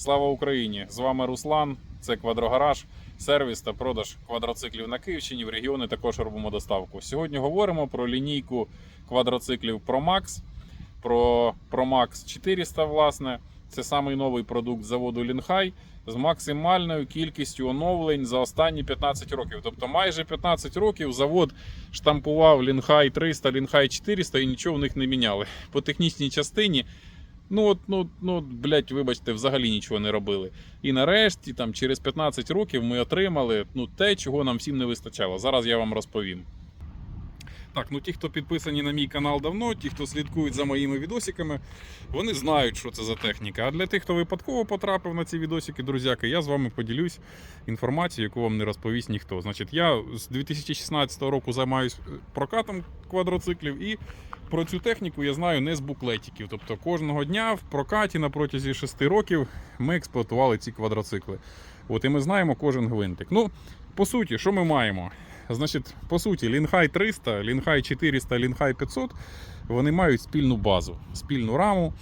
Слава Україні! З вами Руслан. Це Квадрогараж, сервіс та продаж квадроциклів на Київщині. В регіони також робимо доставку. Сьогодні говоримо про лінійку квадроциклів ProMax, про ProMax 400, власне. Це самий новий продукт заводу Лінхай з максимальною кількістю оновлень за останні 15 років. Тобто майже 15 років завод штампував Лінхай 300, Лінхай 400 і нічого в них не міняли. По технічній частині Ну, от, ну, ну, блядь, вибачте, взагалі нічого не робили. І нарешті, там, через 15 років ми отримали ну, те, чого нам всім не вистачало. Зараз я вам розповім. Так, ну ті, хто підписані на мій канал давно, ті, хто слідкують за моїми відосиками, вони знають, що це за техніка. А для тих, хто випадково потрапив на ці відосики, друзяки, я з вами поділюсь інформацією, яку вам не розповість ніхто. Значить, я з 2016 року займаюся прокатом квадроциклів і про цю техніку я знаю не з буклетиків. Тобто кожного дня в прокаті на протязі 6 років ми експлуатували ці квадроцикли. От і ми знаємо кожен гвинтик. Ну, по суті, що ми маємо? Значить, по суті, Лінхай 300, Лінхай 400, Лінхай 500 вони мають спільну базу, спільну раму.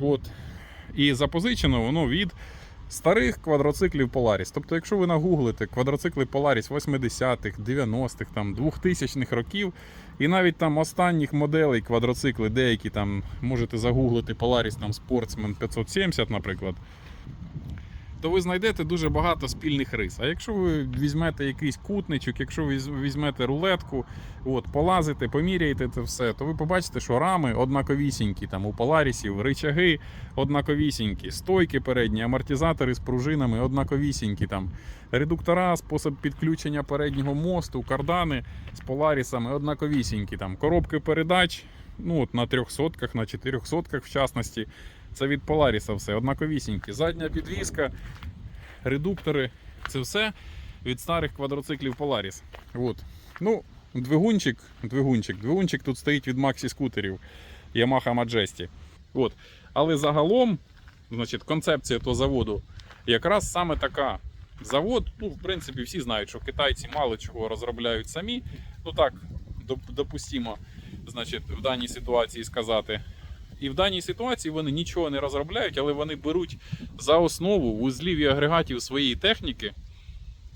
От. І запозичено воно від старих квадроциклів Polaris. Тобто, якщо ви нагуглите квадроцикли Polaris 80-х, 90-х, там, 2000-х років, і навіть там останніх моделей квадроцикли, деякі там можете загуглити Polaris там, Sportsman 570, наприклад, то ви знайдете дуже багато спільних рис. А якщо ви візьмете якийсь кутничок, якщо ви візьмете рулетку, от, полазите, поміряєте це все, то ви побачите, що рами однаковісінькі, там у Polarisів, ричаги однаковісінькі, стойки передні, амортизатори з пружинами однаковісінькі, там, редуктора, спосіб підключення переднього мосту, кардани з поларісами однаковісінькі, там, коробки передач. Ну, от на 300 на 400 в частності. Це від Polaris все, однаковісінькі. Задня підвіска, редуктори це все від старих квадроциклів Polaris. От. Ну, двигунчик, двигунчик, двигунчик тут стоїть від Maxi скутерів Yamaha Majesty. От. Але загалом, значить, концепція того заводу якраз саме така. Завод, ну, в принципі, всі знають, що китайці мало чого розробляють самі. Ну так, допустимо, значить, в даній ситуації сказати. І в даній ситуації вони нічого не розробляють, але вони беруть за основу вузлів і агрегатів своєї техніки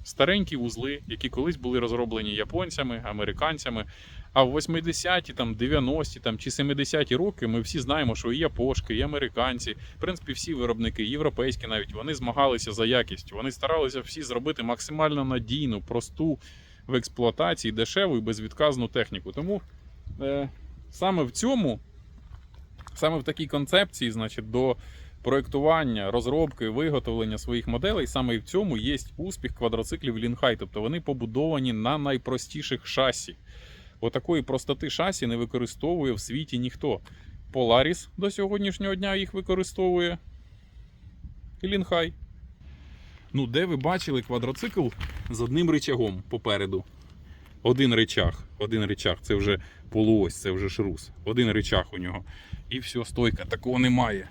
старенькі вузли, які колись були розроблені японцями, американцями. А в 80-ті, там, 90-ті там, чи 70-ті роки ми всі знаємо, що і япошки, і американці, в принципі, всі виробники, європейські навіть, вони змагалися за якість. Вони старалися всі зробити максимально надійну, просту в експлуатації, дешеву і безвідказну техніку. Тому е, саме в цьому, саме в такій концепції, значить, до проєктування, розробки, виготовлення своїх моделей, саме в цьому є успіх квадроциклів Лінхай. Тобто вони побудовані на найпростіших шасі. Отакої простоти шасі не використовує в світі ніхто. Polaris до сьогоднішнього дня їх використовує. І Лінхай. Ну, де ви бачили квадроцикл з одним рычагом попереду? Один рычаг. Один рычаг. Це вже полуось, це вже шрус. Один рычаг у нього. І все, стойка. Такого немає.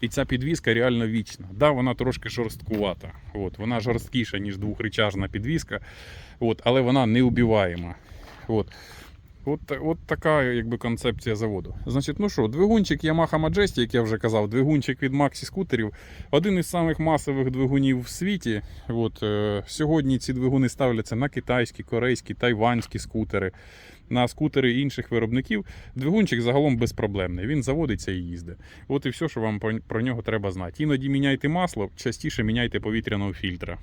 І ця підвіска реально вічна. Да, вона трошки жорсткувата. От, вона жорсткіша, ніж двохричажна підвіска, от, але вона неубиваєма. От. От, от така якби, концепція заводу. Значить, ну що, двигунчик Yamaha Majesty, як я вже казав, двигунчик від Maxi скутерів, один із самих масових двигунів в світі. От, е, сьогодні ці двигуни ставляться на китайські, корейські, тайванські скутери, на скутери інших виробників. Двигунчик загалом безпроблемний. Він заводиться і їздить. От і все, що вам про, про нього треба знати. Іноді міняйте масло, частіше міняйте повітряного фільтра.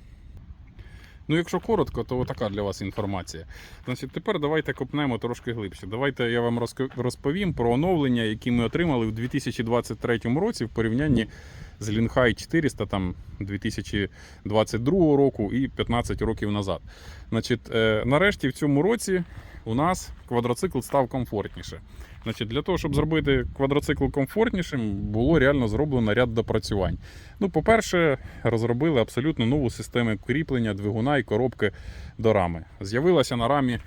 Ну, якщо коротко, то така для вас інформація. Значить, тепер давайте копнемо трошки глибше. Давайте я вам розповім про оновлення, які ми отримали в 2023 році в порівнянні з Лінхай 400 там 2022 року і 15 років назад. Значить, е, нарешті в цьому році у нас квадроцикл став комфортніше. Значить, для того, щоб зробити квадроцикл комфортнішим, було реально зроблено ряд допрацювань. Ну, по-перше, розробили абсолютно нову систему кріплення двигуна і коробки до рами. З'явилася на рамі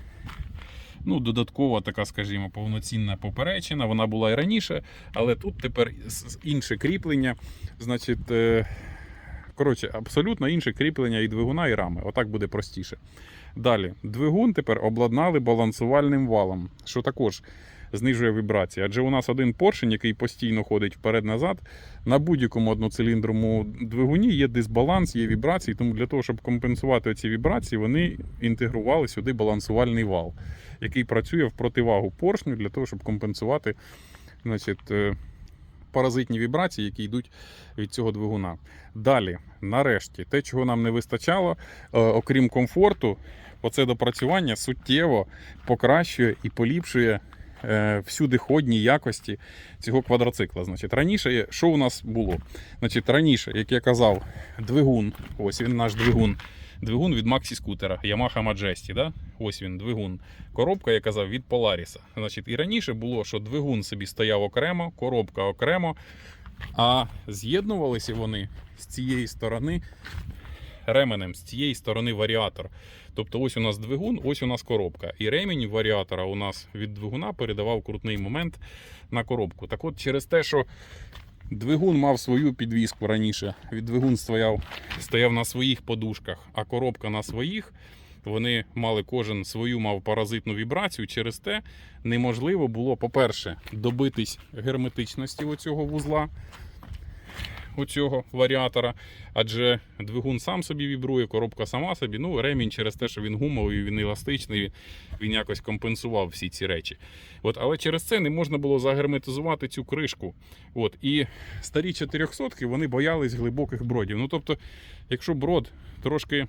ну, додаткова така, скажімо, повноцінна поперечина. Вона була і раніше, але тут тепер інше кріплення. Значить, е, коротше, абсолютно інше кріплення і двигуна, і рами. Отак буде простіше. Далі, двигун тепер обладнали балансувальним валом, що також знижує вібрації. Адже у нас один поршень, який постійно ходить вперед-назад, на будь-якому одноциліндровому двигуні є дисбаланс, є вібрації. Тому для того, щоб компенсувати ці вібрації, вони інтегрували сюди балансувальний вал, який працює в противагу поршню для того, щоб компенсувати значить, е, паразитні вібрації, які йдуть від цього двигуна. Далі, нарешті, те, чого нам не вистачало, е, окрім комфорту, оце допрацювання суттєво покращує і поліпшує е, всюдиходні якості цього квадроцикла. Значить, раніше, що у нас було? Значить, раніше, як я казав, двигун, ось він наш двигун. Двигун від Maxi скутера Yamaha Majesty, да? ось він двигун. Коробка, я казав, від Polaris. Значить, і раніше було, що двигун собі стояв окремо, коробка окремо, а з'єднувалися вони з цієї сторони ременем, з цієї сторони варіатор. Тобто ось у нас двигун, ось у нас коробка. І ремінь варіатора у нас від двигуна передавав крутний момент на коробку. Так от через те, що двигун мав свою підвіску раніше, від двигун стояв, стояв на своїх подушках, а коробка на своїх. Вони мали кожен свою мав паразитну вібрацію. Через те неможливо було, по-перше, добитись герметичності оцього вузла, оцього варіатора, адже двигун сам собі вібрує, коробка сама собі. Ну, ремінь через те, що він гумовий, він еластичний, він якось компенсував всі ці речі. От, але через це не можна було загерметизувати цю кришку. От, і старі 400 вони боялись глибоких бродів. Ну, тобто, якщо брод трошки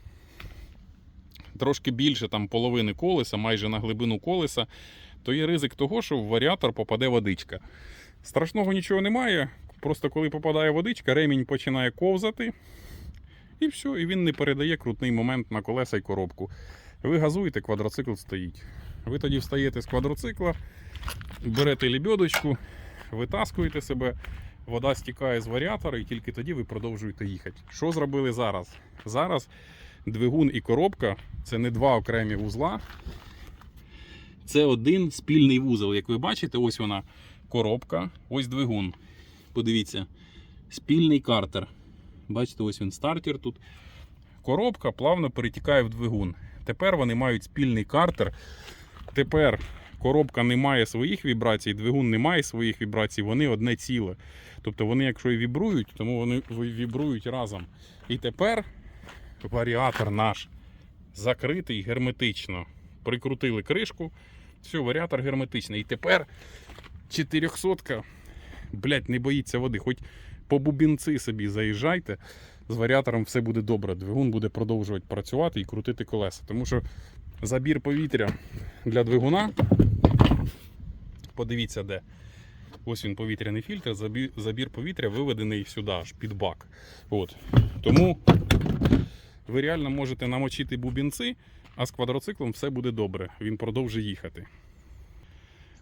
трошки більше там половини колеса, майже на глибину колеса, то є ризик того, що в варіатор попаде водичка. Страшного нічого немає. Просто коли попадає водичка, ремінь починає ковзати, і все, і він не передає крутний момент на колеса і коробку. Ви газуєте, квадроцикл стоїть. Ви тоді встаєте з квадроцикла, берете лебедочку, витаскуєте себе, вода стікає з варіатора, і тільки тоді ви продовжуєте їхати. Що зробили зараз? Зараз двигун і коробка це не два окремі вузла. Це один спільний вузол. Як ви бачите, ось вона коробка, ось двигун. Подивіться, спільний картер. Бачите, ось він стартер тут. Коробка плавно перетікає в двигун. Тепер вони мають спільний картер. Тепер коробка не має своїх вібрацій, двигун не має своїх вібрацій, вони одне ціле. Тобто вони, якщо і вібрують, тому вони вібрують разом. І тепер варіатор наш закритий герметично. Прикрутили кришку, все, варіатор герметичний. І тепер 400 блядь, не боїться води. Хоч по бубінці собі заїжджайте, з варіатором все буде добре. Двигун буде продовжувати працювати і крутити колеса. Тому що забір повітря для двигуна. Подивіться, де. Ось він повітряний фільтр, забір повітря виведений сюди, аж під бак. От. Тому ви реально можете намочити бубінці, а з квадроциклом все буде добре. Він продовжить їхати.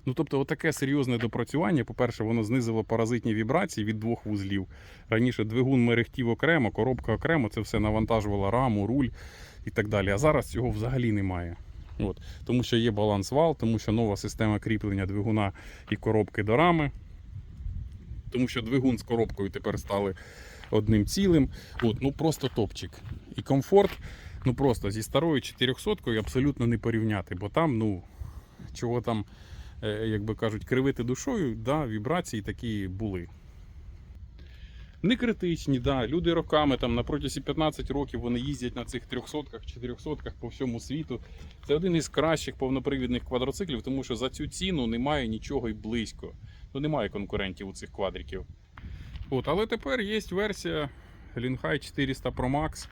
Ну, тобто, отаке серйозне допрацювання. По-перше, воно знизило паразитні вібрації від двох вузлів. Раніше двигун мерехтів окремо, коробка окремо, це все навантажувало раму, руль і так далі. А зараз цього взагалі немає. От. Тому що є баланс вал, тому що нова система кріплення двигуна і коробки до рами. Тому що двигун з коробкою тепер стали одним цілим. От, ну просто топчик. І комфорт, ну просто зі старою 400 абсолютно не порівняти, бо там, ну, чого там, як би кажуть, кривити душою, да, вібрації такі були. Не критичні, да. Люди роками там на протязі 15 років вони їздять на цих 300-ках, 400-ках по всьому світу. Це один із кращих повнопривідних квадроциклів, тому що за цю ціну немає нічого й близько. Ну немає конкурентів у цих квадриків. От, але тепер є версія Linhai 400 Pro Max.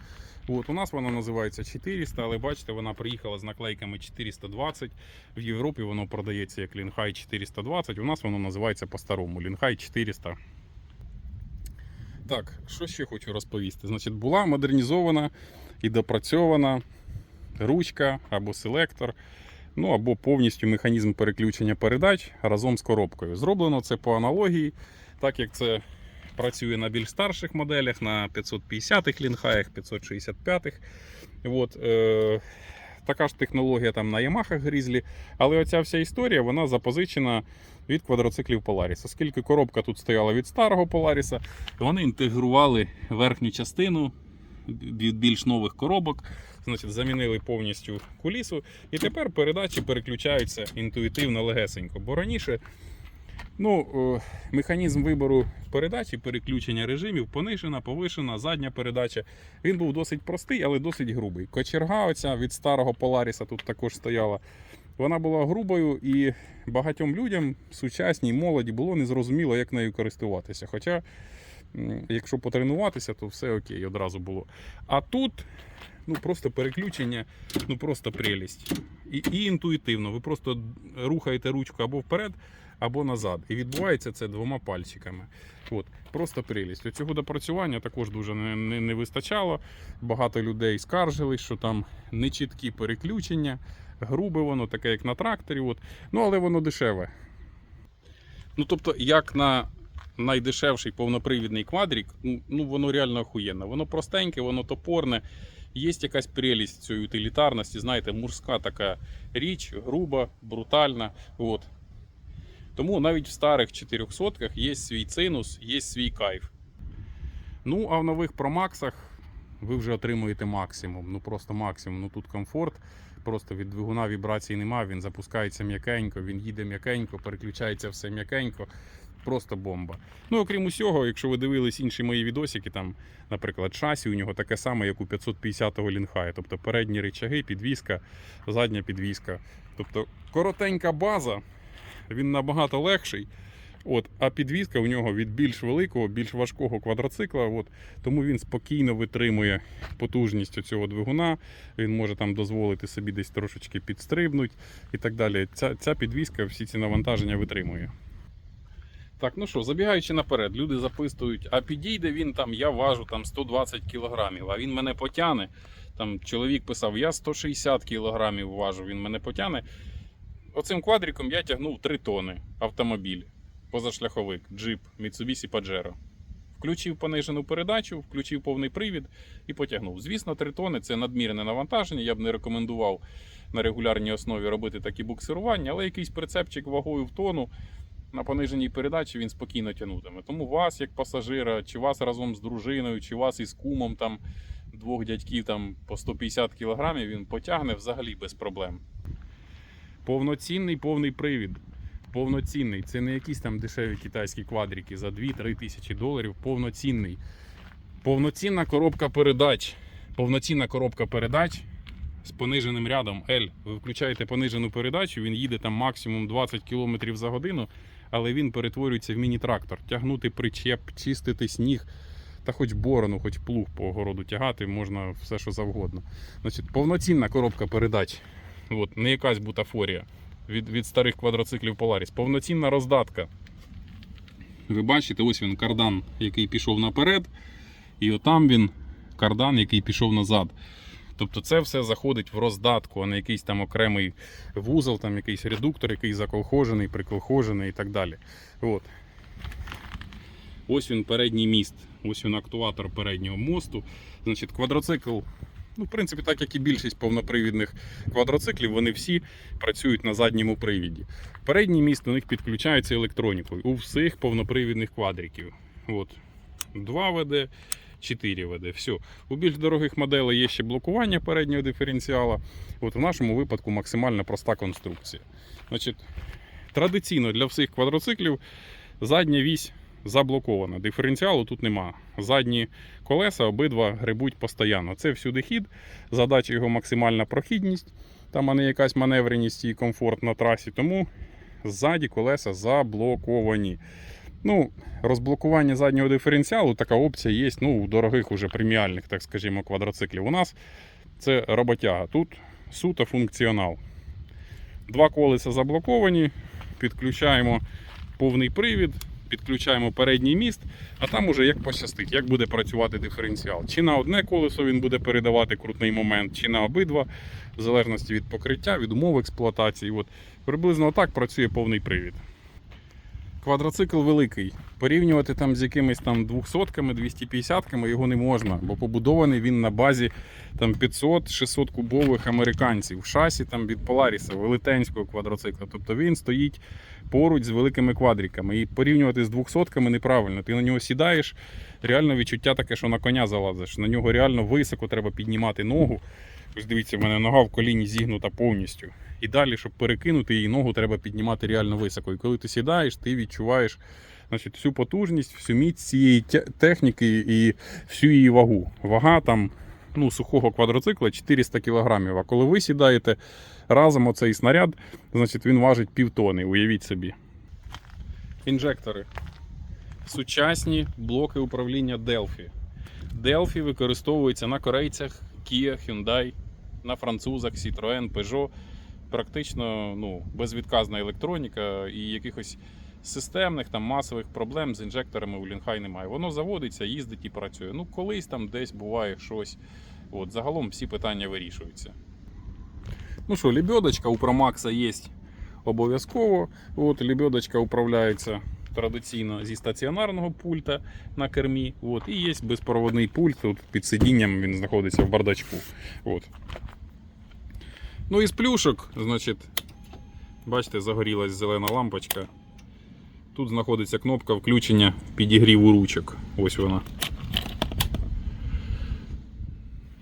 От, у нас вона називається 400, але бачите, вона приїхала з наклейками 420. В Європі воно продається як Linhai 420. У нас воно називається по-старому Linhai 400. Так, що ще хочу розповісти? Значить, була модернізована і допрацьована ручка або селектор, ну або повністю механізм переключення передач разом з коробкою. Зроблено це по аналогії, так як це працює на більш старших моделях, на 550-х лінхаях, 565-х. От, е, така ж технологія там на Yamaha Grizzly, але оця вся історія вона запозичена від квадроциклів Polaris. Оскільки коробка тут стояла від старого Polaris, вони інтегрували верхню частину від більш нових коробок. Значить, замінили повністю кулісу. І тепер передачі переключаються інтуїтивно легесенько. Бо раніше ну, е, механізм вибору передач і переключення режимів, понижена, повишена, задня передача. Він був досить простий, але досить грубий. Кочерга оця від старого Polaris тут також стояла. Вона була грубою і багатьом людям, сучасній молоді, було незрозуміло, як нею користуватися. Хоча, якщо потренуватися, то все окей, одразу було. А тут ну, просто переключення, ну просто прелість. І, і інтуїтивно. Ви просто рухаєте ручку або вперед, або назад. І відбувається це двома пальчиками. От, просто прелість. До цього допрацювання також дуже не, не, не вистачало. Багато людей скаржились, що там нечіткі переключення, грубе воно, таке як на тракторі. От. Ну, але воно дешеве. Ну, тобто, як на найдешевший повнопривідний квадрік, ну, воно реально охуєнне. Воно простеньке, воно топорне. Є якась прелість цієї утилітарності, знаєте, мужська така річ, груба, брутальна. От. Тому навіть в старих 400 є свій цинус, є свій кайф. Ну, а в нових промаксах ви вже отримуєте максимум. Ну просто максимум. Ну тут комфорт. Просто від двигуна вібрацій немає, він запускається м'якенько, він їде м'якенько, переключається все м'якенько. Просто бомба. Ну, окрім усього, якщо ви дивились інші мої відосики, там, наприклад, шасі у нього таке саме, як у 550-го лінхая. Тобто передні речаги, підвіска, задня підвіска. Тобто коротенька база, він набагато легший. От, а підвізка у нього від більш великого, більш важкого квадроцикла. От, тому він спокійно витримує потужність цього двигуна. Він може там дозволити собі десь трошечки підстрибнути і так далі. Ця, ця підвізка всі ці навантаження витримує. Так, ну що, забігаючи наперед, люди записують, а підійде він там, я важу там 120 кілограмів, а він мене потягне. Там чоловік писав, я 160 кілограмів важу, він мене потягне. Оцим квадриком я тягнув 3 тони автомобіль, позашляховик, джип, Mitsubishi Pajero. Включив понижену передачу, включив повний привід і потягнув. Звісно, 3 тони це надмірне навантаження. Я б не рекомендував на регулярній основі робити такі буксирування, але якийсь прицепчик вагою в тону на пониженій передачі він спокійно тягнутиме. Тому вас, як пасажира, чи вас разом з дружиною, чи вас із кумом там двох дядьків там по 150 кілограмів, він потягне взагалі без проблем. Повноцінний повний привід. Повноцінний. Це не якісь там дешеві китайські квадрики за 2-3 тисячі доларів. Повноцінний. Повноцінна коробка передач. Повноцінна коробка передач з пониженим рядом L. Ви включаєте понижену передачу, він їде там максимум 20 км за годину, але він перетворюється в міні-трактор. Тягнути причеп, чистити сніг, та хоч борону, хоч плуг по огороду тягати, можна все, що завгодно. Значить, повноцінна коробка передач. От, не якась бутафорія від, від старих квадроциклів Polaris. Повноцінна роздатка. Ви бачите, ось він кардан, який пішов наперед, і отам він кардан, який пішов назад. Тобто це все заходить в роздатку, а не якийсь там окремий вузол, там якийсь редуктор, який заколхожений, приколхожений і так далі. От. Ось він передній міст, ось він актуатор переднього мосту. Значить, квадроцикл, ну, в принципі, так як і більшість повнопривідних квадроциклів, вони всі працюють на задньому привіді. Передній міст у них підключається електронікою у всіх повнопривідних квадриків. От. 2 ВД, 4 ВД. Все. У більш дорогих моделей є ще блокування переднього диференціала. От в нашому випадку максимально проста конструкція. Значить, традиційно для всіх квадроциклів задня вісь заблокована. Диференціалу тут нема. Задні колеса обидва грибуть постійно. Це всюди хід, задача його максимальна прохідність, там а не якась маневреність і комфорт на трасі. Тому ззаді колеса заблоковані. Ну, розблокування заднього диференціалу, така опція є ну, у дорогих уже преміальних, так скажімо, квадроциклів. У нас це роботяга. Тут суто функціонал. Два колеса заблоковані, підключаємо повний привід, підключаємо передній міст, а там уже як пощастить, як буде працювати диференціал. Чи на одне колесо він буде передавати крутний момент, чи на обидва, в залежності від покриття, від умов експлуатації. От, приблизно так працює повний привід. Квадроцикл великий. Порівнювати там з якимись там 200-ками, 250-ками його не можна, бо побудований він на базі там 500-600 кубових американців. в Шасі там від Polaris, велетенського квадроцикла. Тобто він стоїть поруч з великими квадриками. І порівнювати з 200-ками неправильно. Ти на нього сідаєш, реально відчуття таке, що на коня залазиш. На нього реально високо треба піднімати ногу. Ось дивіться, в мене нога в коліні зігнута повністю. І далі, щоб перекинути її ногу, треба піднімати реально високо. І коли ти сідаєш, ти відчуваєш значить, всю потужність, всю міць цієї техніки і всю її вагу. Вага там ну, сухого квадроцикла 400 кг. А коли ви сідаєте разом оцей снаряд, значить він важить півтони, уявіть собі. Інжектори. Сучасні блоки управління Delphi. Delphi використовується на корейцях, Kia, Hyundai, на французах, Citroën, Peugeot. Практично ну, безвідказна електроніка і якихось системних там масових проблем з інжекторами у Лінхай немає. Воно заводиться, їздить і працює. Ну, колись там десь буває щось. От, загалом всі питання вирішуються. Ну що, лебедочка у Промакса є обов'язково. От, лебедочка управляється традиційно зі стаціонарного пульта на кермі. От, і є безпроводний пульт. Тут під сидінням він знаходиться в бардачку. От. Ну і з плюшок, значить, бачите, загорілась зелена лампочка. Тут знаходиться кнопка включення підігріву ручок. Ось вона.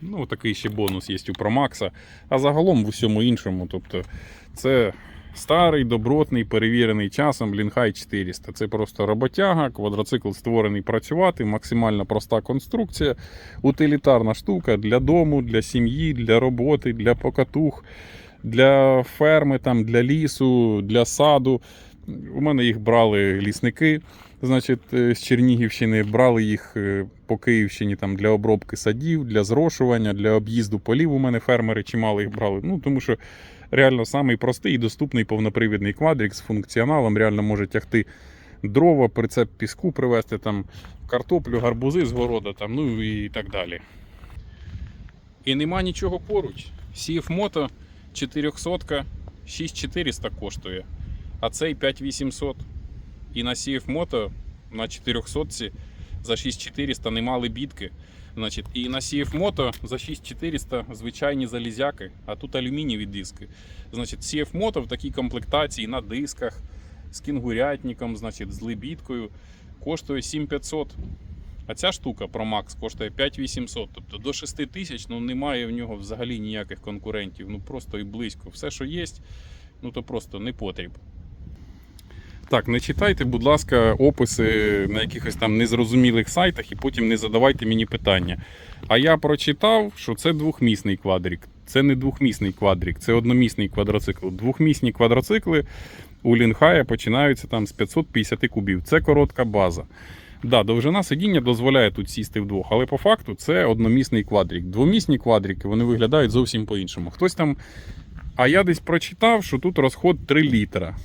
Ну, такий ще бонус є у Промакса. А загалом в усьому іншому. Тобто, це старий, добротний, перевірений часом Лінхай 400. Це просто роботяга, квадроцикл створений працювати, максимально проста конструкція, утилітарна штука для дому, для сім'ї, для роботи, для покатух, для ферми, там, для лісу, для саду. У мене їх брали лісники, значить, е, з Чернігівщини, брали їх е, по Київщині там, для обробки садів, для зрошування, для об'їзду полів. У мене фермери чимало їх брали. Ну, тому що реально самий простий і доступний повнопривідний квадрик з функціоналом реально може тягти дрова, прицеп піску привезти, там, картоплю, гарбузи з города, там, ну і так далі. І нема нічого поруч. Moto 400 6400 коштує, а цей 5800. І на Moto на 400 за 6400 нема лебідки. Значить, і на CF Moto за 6400 звичайні залізяки, а тут алюмінієві диски. Значить, CF Moto в такій комплектації на дисках з кінгурятником, значить, з лебідкою коштує 7500. А ця штука Pro Max коштує 5800. Тобто до 6000 ну, немає в нього взагалі ніяких конкурентів. Ну просто і близько. Все, що є, ну то просто не потріб. Так, не читайте, будь ласка, описи на якихось там незрозумілих сайтах і потім не задавайте мені питання. А я прочитав, що це двохмісний квадрик. Це не двохмісний квадрик, це одномісний квадроцикл. Двохмісні квадроцикли у Лінхая починаються там з 550 кубів. Це коротка база. Да, довжина сидіння дозволяє тут сісти вдвох, але по факту це одномісний квадрик. Двомісні квадрики вони виглядають зовсім по-іншому. Хтось там. А я десь прочитав, що тут розход 3 літра.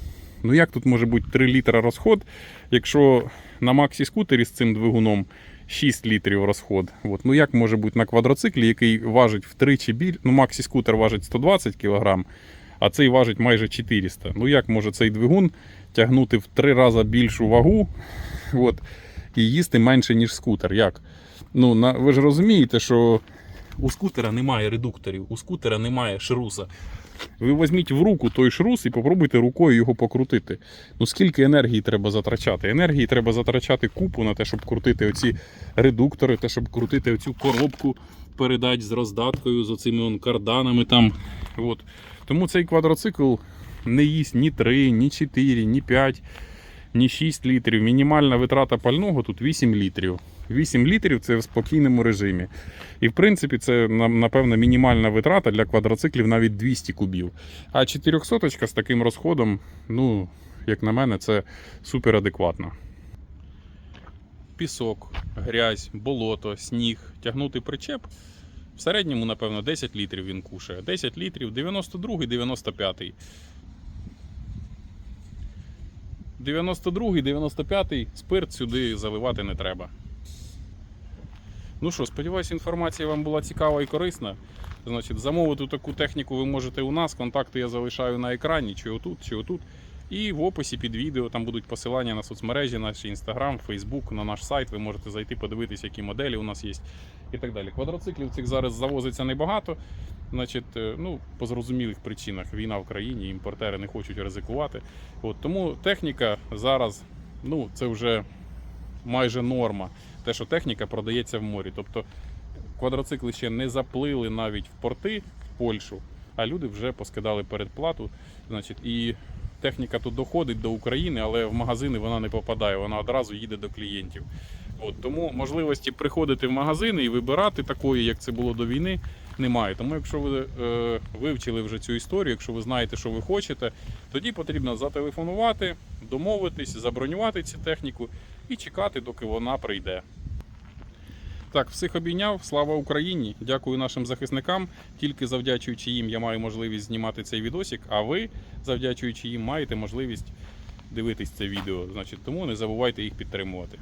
Ну як тут може бути 3 літра розход, якщо на Максі скутері з цим двигуном 6 літрів розход. От. Ну як може бути на квадроциклі, який важить втричі біль. Ну, Максі скутер важить 120 кг, а цей важить майже 400. Ну як може цей двигун тягнути в 3 рази більшу вагу от, і їсти менше, ніж скутер? Як? Ну, на, ви ж розумієте, що у скутера немає редукторів, у скутера немає шруса. Ви візьміть в руку той шрус і попробуйте рукою його покрутити. Ну скільки енергії треба затрачати? Енергії треба затрачати купу на те, щоб крутити оці редуктори, те, щоб крутити оцю коробку передач з роздаткою, з оцими он карданами там. От. Тому цей квадроцикл не їсть ні 3, ні 4, ні 5, ні 6 літрів. Мінімальна витрата пального тут 8 літрів. 8 літрів це в спокійному режимі. І в принципі це напевно мінімальна витрата для квадроциклів навіть 200 кубів. А 400 з таким розходом, ну, як на мене, це супер адекватно. Пісок, грязь, болото, сніг, тягнути причеп. В середньому, напевно, 10 літрів він кушає. 10 літрів, 92 95 92 95 спирт сюди заливати не треба. Ну що, сподіваюся, інформація вам була цікава і корисна. Значить, замовити таку техніку ви можете у нас. Контакти я залишаю на екрані, чи отут, чи отут. І в описі під відео там будуть посилання на соцмережі, наші інстаграм, фейсбук, на наш сайт. Ви можете зайти, подивитися, які моделі у нас є і так далі. Квадроциклів цих зараз завозиться небагато. Значить, е, ну, по зрозумілих причинах війна в країні, імпортери не хочуть ризикувати. От, тому техніка зараз, ну, це вже майже норма. Те, що техніка продається в морі. Тобто квадроцикли ще не заплили навіть в порти в Польщу, а люди вже поскидали передплату. Значить, і техніка тут доходить до України, але в магазини вона не попадає, вона одразу їде до клієнтів. От, тому можливості приходити в магазини і вибирати такої, як це було до війни, немає. Тому, якщо ви е, вивчили вже цю історію, якщо ви знаєте, що ви хочете, тоді потрібно зателефонувати, домовитись, забронювати цю техніку і чекати, доки вона прийде. Так, всіх обійняв. Слава Україні! Дякую нашим захисникам. Тільки завдячуючи їм, я маю можливість знімати цей відосик, а ви, завдячуючи їм, маєте можливість дивитись це відео. Значить, тому не забувайте їх підтримувати.